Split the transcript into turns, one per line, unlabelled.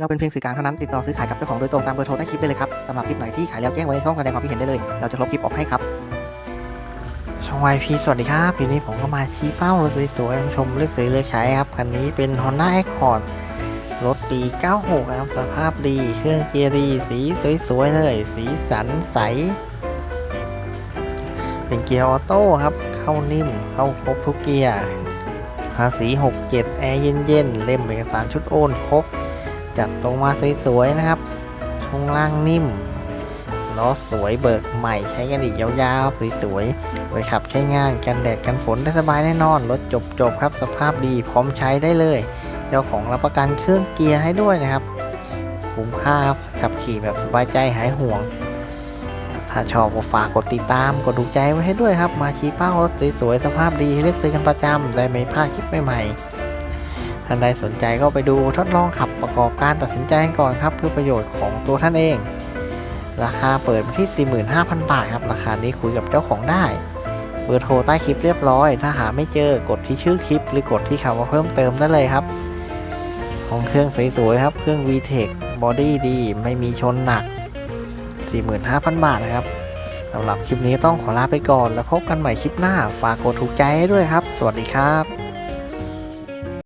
เราเป็นเพียงสื่อกลางเท่านั้นติดต่อซื้อขายกับเจ้าของโดยตรงตามเบอร์โทรใต้คลิปได้เลยครับสำหรับคลิปไหนที่ขายแล้วแจ้งไว้ในช่องแสดงความคิดเห็นได้เลย เราจะลบคลิปออกให้ครับ ช่อง YP สวัสดีครับทีนี้ผมก็มาชี้เป้ารถสวยๆชมเลือกซื้อเลือกใช้ครับคันนี้เป็น Honda Accord รถปี 96 นะครับ สภาพดี เครื่องเกียร์ดี สีสวยๆเลย สีสันใส เป็นเกียร์ออโต้ครับ เข้านิ่ม เข้าครบทุกเกียร์ ภาษี 67 แอร์เย็นๆ เล่มเอกสารชุดโอนครบ จัดทรงมาสวยๆนะครับ ช่วงล่างนิ่มล้อสวยเบิกใหม่ใช้กันอีกยาวๆสวยๆไว้ขับใช้งานกันแดดกันฝนได้สบายแน่นอน รถจบๆครับสภาพดีพร้อมใช้ได้เลย เจ้าของรับประกันเครื่องเกียร์ให้ด้วยนะครับคุ้มค่าครับขับขี่แบบสบายใจหายห่วง ถ้าชอบก็ฝากกดติดตามกดดูใจไว้ให้ด้วยครับ มาชี้เป้ารถสวยๆสภาพดีเลือกซื้อกันประจำได้ไม่พลาดคลิปใหม่ๆ ท่านใดสนใจก็ไปดูทดลองขับประกอบการตัดสินใจกันก่อนครับ เพื่อประโยชน์ของตัวท่านเอง ราคาเปิดที่ 45,000 บาทครับ ราคานี้คุยกับเจ้าของได้ เบอร์โทรใต้คลิปเรียบร้อย ถ้าหาไม่เจอกดที่ชื่อคลิป หรือกดที่คำว่าเพิ่มเติมได้เลยครับ ของเครื่องสวยๆครับ เครื่อง VTEC บอดี้ดีไม่มีชนหนัก 45,000 บาทนะครับสำหรับคลิปนี้ต้องขอลาไปก่อน แล้วพบกันใหม่คลิปหน้า ฝากกดถูกใจให้ด้วยครับ สวัสดีครับ